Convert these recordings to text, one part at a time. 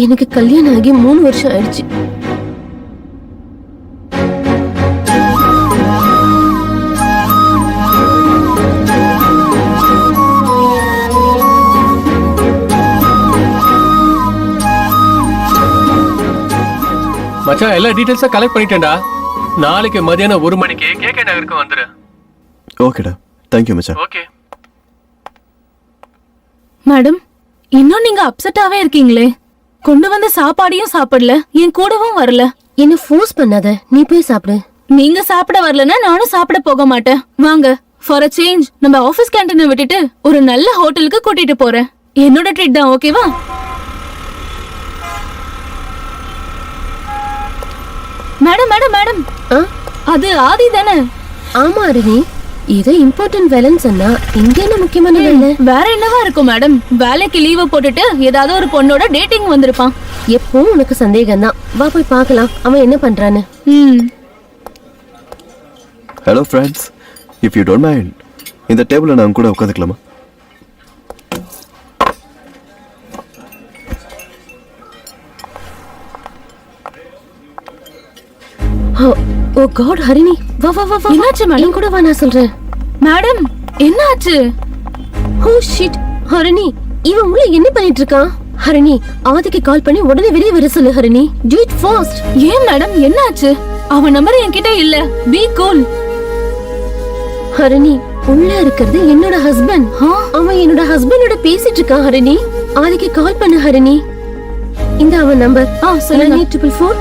எனக்கு கல்யாணம் ஆகி மூணு வருஷம் ஆயிடுச்சு. மச்சான் எல்லா டீடைல்ஸும் கலெக்ட் பண்ணிட்டேன்டா. நாளைக்கு மதியானம் ஒரு மணிக்கு கேகே நகருக்கு வந்துரு. ஓகேடா தேங்க்யூ மச்சான். ஓகே மேடம் இன்னும் நீங்க அப்செட்டாவே இருக்கீங்களே. கொண்டு வந்த சாப்பாடையும் சாப்பிடல. என் கூடவும் வரல. என்ன ஃபோர்ஸ் பண்ணாத? நீ போய் சாப்பிடு. நீங்க சாப்பிட வரலன்னா நானும் சாப்பிட போக மாட்டேன். வாங்க ஃபார் அ சேஞ்ச் நம்ம ஆபீஸ் கேண்டீனை விட்டுட்டு ஒரு நல்ல ஹோட்டலுக்கு கூட்டிட்டு போறேன். என்னோட ட்ரீட் தான் ஓகேவா மேடம் மேடம் மேடம்? அது ஆதி தானே? ஆமா அருணி. ஏதோ இம்பார்ட்டன்ட் வேலைன்னு சொன்னா இங்க என்ன முக்கியமான வேலை வேற என்னவா இருக்கும் மேடம் வேலைக்கு லீவ போட்டுட்டு ஏதாவது ஒரு பொண்ணோட டேட்டிங் வந்திருப்பான். எப்பவும் உனக்கு சந்தேகம் தான் வா போய் பார்க்கலாம். அவன் என்ன பண்றான்னு. Hello friends if you don't mind இந்த டேபிளில் நான் கூட உட்காந்துக்கலாமா? ஓ காட் ஹரிணி. வா வா வா என்னாச்சு? என் கூட வா நான் சொல்றேன். மேடம் என்னாச்சு? Oh shit. ஹரிணி இவன் உள்ள என்ன பண்ணிட்டு இருக்கான் ஹரிணி ஆதிக்கு கால் பண்ணி உடனே வெளியே வர சொல்லு ஹரிணி. Do it fast ஏன் மேடம் என்னாச்சு? அவன் நம்பர் என்கிட்ட இல்ல. பி கூல் ஹரிணி உள்ள இருக்கிறது என்னோட ஹஸ்பண்ட் அவன் என்னோட ஹஸ்பண்டோட பேசிட்டு இருக்கான் ஹரிணி. ஆதிக்கு கால் பண்ணு ஹரிணி. இந்த அவன் நம்பர் ஆ சொல்லுங்க. ட்ரிபிள் ஃபோர்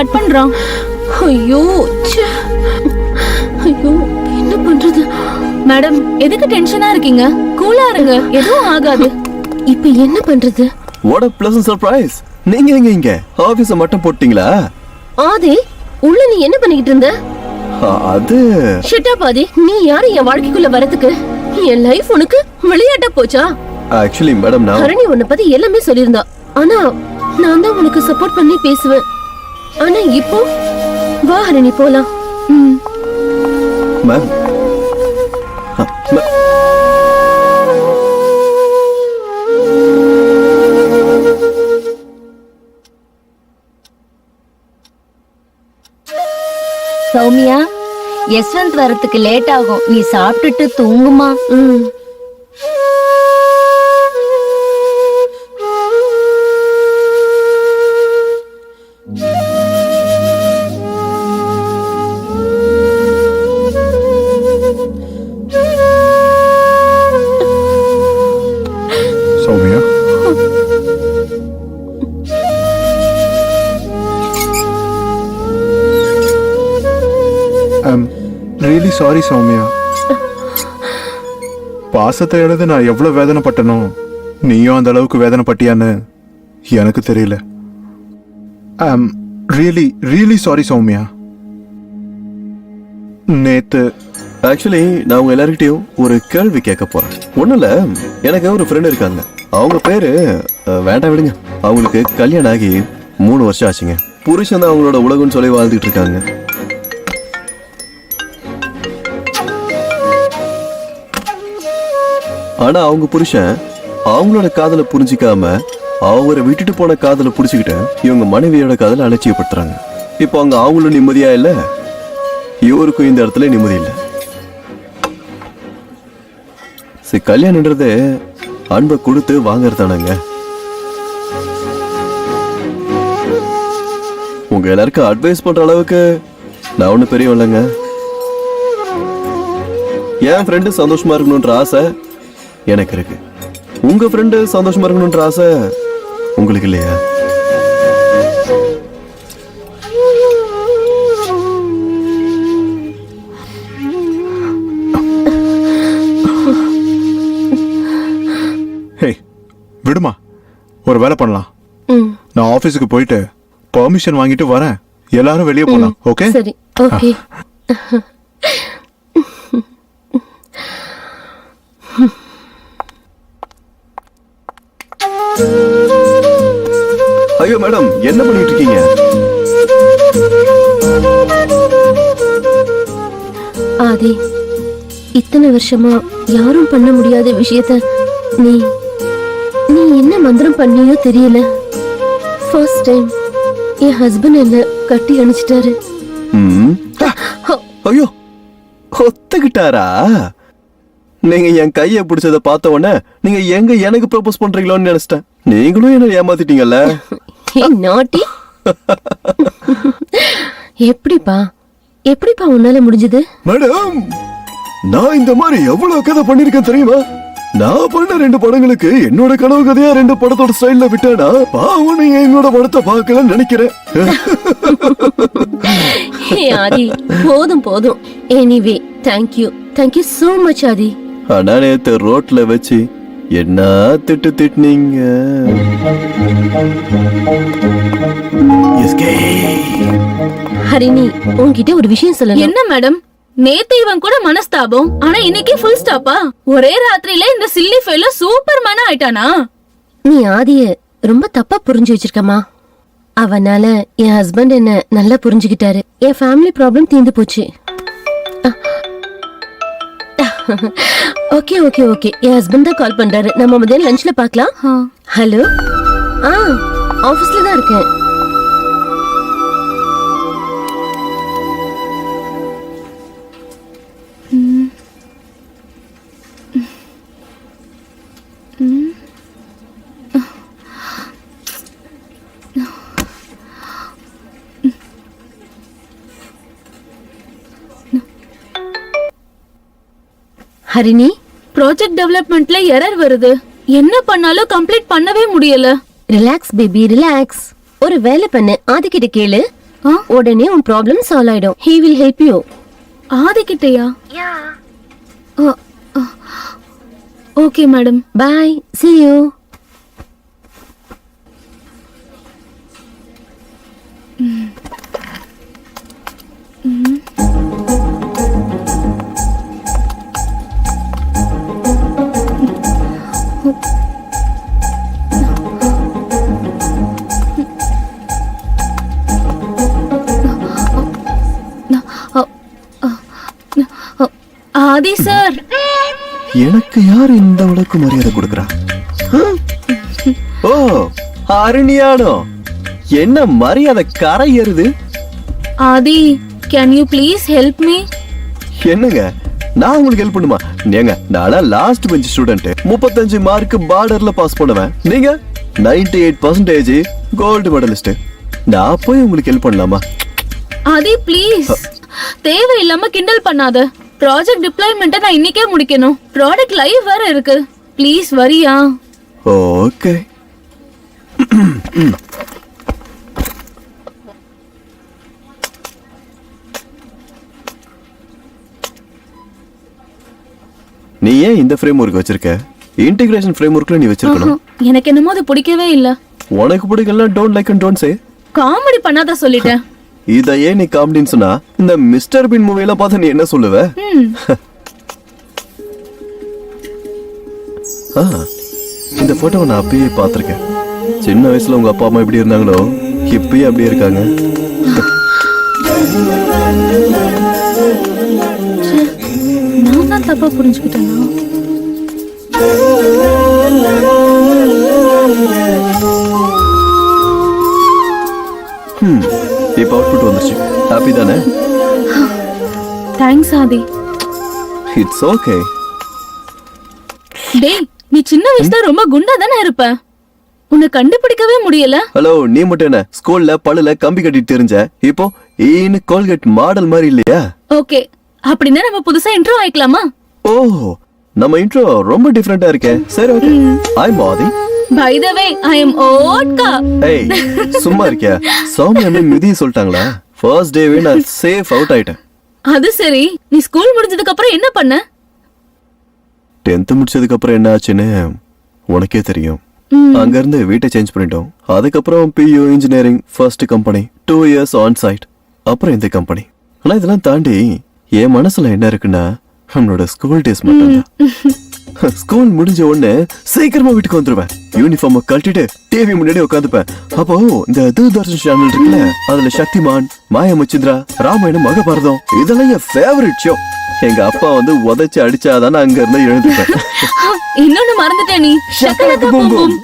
கட் பண்றான். ஐயோ. ஐயோ என்ன பண்றது? மேடம் எதுக்கு டென்ஷனா இருக்கீங்க? கூலா இருங்க எதுவும் ஆகாது. இப்ப என்ன பண்றது? வாட் அ ப்ளசன்ட் சர்ப்ரைஸ் நீங்க எங்க இங்க? ஆபீஸ மட்டும் போட்டீங்களா? ஆதி உள்ள நீ என்ன பண்ணிக்கிட்டு இருந்த? அது ஷிட்டா பாதி நீ யாரு என் வாழ்க்கைக்குள்ள வரதுக்கு? என் லைஃப் உனக்கு விளையாட்டா போச்சா? ஆக்சுவலி மேடம் நான் ஹரணி உன்னை பத்தி எல்லாமே சொல்லியிருந்தா. ஆனா நான் தான் உனக்கு சப்போர்ட் பண்ணி பேசுவேன். ஆனா இப்போ? வா ஹரணி போலாம். ம், மேம். சௌமியா யஸ்வந்த் வரத்துக்கு லேட் ஆகும். நீ சாப்பிட்டுட்டு தூங்குமா? ம். சாரி சௌமியா. பாசத்தை எழுது நான் எவ்வளவு வேதனைப்பட்டனோ நீயும் அந்த அளவுக்கு வேதனைப்பட்டியான்னு எனக்கு தெரியல. I'm really really sorry Soumya. நேத்து ஆக்சுவலி நான் உங்க எல்லாருக்கிட்டையும் ஒரு கேள்வி கேட்க போறேன். ஒண்ணும் இல்ல எனக்கு ஒரு ஃப்ரெண்ட் இருக்காங்க. அவங்க பேரு அஹ், வேண்டாம் விடுங்க. அவங்களுக்கு கல்யாணம் ஆகி மூணு வருஷம் ஆச்சுங்க. புருஷன் தான் அவங்களோட உலகம்னு சொல்லி வாழ்ந்துட்டு இருக்காங்க. ஆனா அவங்க புருஷன் அவங்களோட காதலை புரிஞ்சிக்காம அவரை விட்டுட்டு போன காதலை புடிச்சுக்கிட்டு இவங்க மனைவியோட காதலை அலட்சியப்படுத்துறாங்க. இப்போ அங்க அவங்களும் நிம்மதியா இல்ல? இவருக்கும் இந்த இடத்துல நிம்மதி இல்லை. சரி கல்யாணன்றது அன்பை கொடுத்து வாங்குறதானங்க உங்க எல்லாருக்கும் அட்வைஸ் பண்ற அளவுக்கு நான் ஒன்றும் பெரிய இல்லைங்க. என் ஃப்ரெண்டு சந்தோஷமா இருக்கணுன்ற ஆசை. எனக்கு இருக்கு. உங்க ஃப்ரெண்டு சந்தோஷமா இருக்கணுன்ற ஆசை உங்களுக்கு இல்லையா? ஹே விடுமா. ஒரு வேலை பண்ணலாம். நான் ஆபீஸுக்கு போயிட்டு பெர்மிஷன் வாங்கிட்டு வரேன். எல்லாரும் வெளியே போலாம். ஓகே சரி. ஓகே ஐயோ மேடம் என்ன பண்ணிட்டு இருக்கீங்க ஆதி இத்தனை வருஷமா யாரும் பண்ண முடியாத விஷயத்த நீ நீ என்ன மந்திரம் பண்ணியோ தெரியல. ஃபர்ஸ்ட் டைம் என் ஹஸ்பண்ட் என்ன கட்டி அணைச்சிட்டாரு ஐயோ ஒத்துக்கிட்டாரா? நீங்க என் கைய பிடிச்சத பார்த்த உடனே நீங்க எங்க எனக்கு ப்ரோபோஸ் பண்றீங்களோன்னு நினைச்சிட்டேன். நீங்களும் என்ன ஏமாத்திட்டீங்கல்ல? நாட்டி எப்படிப்பா? எப்படிப்பா உன்னால முடிஞ்சது? மேடம் நான் இந்த மாதிரி எவ்வளவு கதை பண்ணிருக்கேன் தெரியுமா? நான் பண்ண ரெண்டு படங்களுக்கு என்னோட கனவு கதையா ரெண்டு படத்தோட ஸ்டைல்ல விட்டேனா பாவம் நீங்க என்னோட படத்தை பார்க்கலன்னு நினைக்கிறேன். போதும் போதும். Anyway thank you thank you so much Aadhi. ஆனா நேத்து ரோட்ல வச்சு என்ன திட்டு திட்டுனீங்க. ஹரிணி உன்கிட்ட ஒரு விஷயம் சொல்லணும். என்ன மேடம்? நேத்து இவன் கூட மனஸ்தாபம் ஆனா இன்னைக்கு ஃபுல் ஸ்டாப்பா ஒரே ராத்திரியில இந்த சில்லி ஃபெயில சூப்பர் மேனா ஆயிட்டானா? நீ ஆதிய ரொம்ப தப்பா புரிஞ்சு வச்சிருக்கமா அவனால என் ஹஸ்பண்ட் என்ன நல்லா புரிஞ்சுக்கிட்டாரு. என் ஃபேமிலி ப்ராப்ளம் தீர்ந்து போச்சு. ஓகே ஓகே ஓகே என் ஹஸ்பண்ட் தான் கால் பண்றாரு. நம்ம மதியம் லஞ்ச்ல பார்க்கலாம். ஹலோ ஆ ஆபீஸ்ல தான் இருக்கேன். ஹரிணி ப்ராஜெக்ட் டெவலப்மெண்ட்ல எரர் வருது. என்ன பண்ணாலும் கம்ப்ளீட் பண்ணவே முடியல. ரிலாக்ஸ் பேபி ரிலாக்ஸ் ஒரு வேலை பண்ணு ஆதிக்கிட்ட கேளு? உடனே உன் ப்ராப்ளம் சால்வ் ஆயிடும். He will help you ஆதிக்கிட்டயா? Okay madam bye see you. Aadhi sir. எனக்கு யார் இந்த அளவுக்கு மரியாதை கொடுக்கறா? ஓ அருணியானோ? என்ன மரியாதை கரை ஏறுது? Aadhi can you please help me என்னங்க? நான் உங்களுக்கு ஹெல்ப் பண்ணுமா? ஏங்க நானா லாஸ்ட் பெஞ்ச் ஸ்டூடெண்ட் முப்பத்தஞ்சு மார்க் பார்டர்ல பாஸ் பண்ணுவேன். நீங்க? 98% எயிட் பர்சன்டேஜ் கோல்டு மெடலிஸ்ட் நான் போய் உங்களுக்கு ஹெல்ப் பண்ணலாமா? ஆதி ப்ளீஸ் தேவையில்லாம கிண்டல் பண்ணாத. ப்ராஜெக்ட் டிப்ளாய்மெண்ட்டை நான் இன்னைக்கே முடிக்கணும். ப்ராடக்ட் லைவ் வேற இருக்கு. ப்ளீஸ் வரியா? ஓகே நீ ஏன் இந்த ஃப்ரேம் ஒர்க் வச்சிருக்க? இன்டிகிரேஷன் ஃப்ரேம் ஒர்க்ல நீ வச்சிருக்கணும். எனக்கு என்னமோ அது பிடிக்கவே இல்ல. உனக்கு பிடிக்கலாம் don't like and don't say comedy பண்ணாத சொல்லிட்டேன். இத ஏன் நீ காமெடின்னு சொன்னா இந்த மிஸ்டர் பின் மூவியெல்லாம் பார்த்து நீ என்ன சொல்லுவ? இந்த போட்டோவை நான் அப்பயே பார்த்திருக்கேன். சின்ன வயசுல உங்க அப்பா அம்மா எப்படி இருந்தாங்களோ இப்பயே அப்படியே இருக்காங்க. நான் தான் தப்பா புரிஞ்சுக்கிட்டேனா? ஹாப்பி தானே? தேங்க்ஸ் ஆதி இட்ஸ் ஓகே டேய் நீ சின்ன வயசுல ரொம்ப குண்டா தானே இருப்ப? உன்னை கண்டுபிடிக்கவே முடியல. ஹலோ நீ மட்டும் என்ன? ஸ்கூல்ல பல்லுல கம்பி கட்டிட்டு தெரிஞ்ச? இப்போ ஈன்னு கோல்கேட் மாடல் மாதிரி இல்லையா? ஓகே அப்படின்னா நம்ம புதுசா இன்ட்ரோ ஆயிக்கலாமா ஓ நம்ம இன்ட்ரோ ரொம்ப டிஃப்ரெண்டா இருக்கே. சரி ஓகே ஐ மாதி by the way I am vodka ஏய் சும்மா இருக்கியா? சௌமியா மிதி சொல்லிட்டாங்களா? ஃபர்ஸ்ட் டேவே நான் சேஃப் அவுட் ஆயிட்டேன். அது சரி. நீ ஸ்கூல் முடிஞ்சதுக்கு அப்புறம் என்ன பண்ண? டென்த் முடிச்சதுக்கு அப்புறம் என்ன ஆச்சுன்னு உனக்கே தெரியும். அங்க இருந்து வீட்டை சேஞ்ச் பண்ணிட்டோம். அதுக்கப்புறம் PU engineering first company two years on site அப்புறம் இந்த கம்பெனி ஆனா இதெல்லாம் தாண்டி என் மனசுல என்ன இருக்குன்னா நம்மளோட ஸ்கூல் டேஸ் மட்டும்தான். ஸ்கூல் முடிஞ்ச உடனே சீக்கிரமா வீட்டுக்கு வந்துருவேன். யூனிஃபார்ம் கழட்டிட்டு டிவி முன்னாடி உட்காந்துப்பேன். அப்போ இந்த தூர்தர்ஷன் சேனல் இருக்குல்ல அதுல சக்திமான் மாயா முச்சித்ரா ராமாயணம் மகாபாரதம் இதெல்லாம் என் ஃபேவரட் ஷோ எங்க அப்பா வந்து உதைச்சு அடிச்சாதானே அங்க இருந்து எழுந்துப்பேன் இன்னொன்னு மறந்துட்ட நீ. Shakalaka boom boom.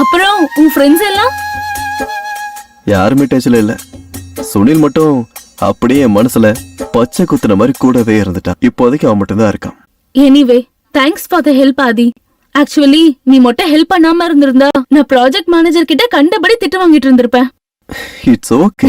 அப்புறம் உன் ஃப்ரெண்ட்ஸ் எல்லாம்? யாருமே டச்ல இல்ல. சுனில் மட்டும் அப்படியே என் மனசுல பச்சை குத்துன மாதிரி கூடவே இருந்துட்டான். இப்போதைக்கு அவன் மட்டும்தான் இருக்கான். Anyway thanks for the help Aadhi actually நீ மட்டும் ஹெல்ப் பண்ணாம இருந்திருந்தா நான் ப்ராஜெக்ட் மேனேஜர் கிட்ட கண்டபடி திட்டு வாங்கிட்டு இருந்திருப்பேன். It's okay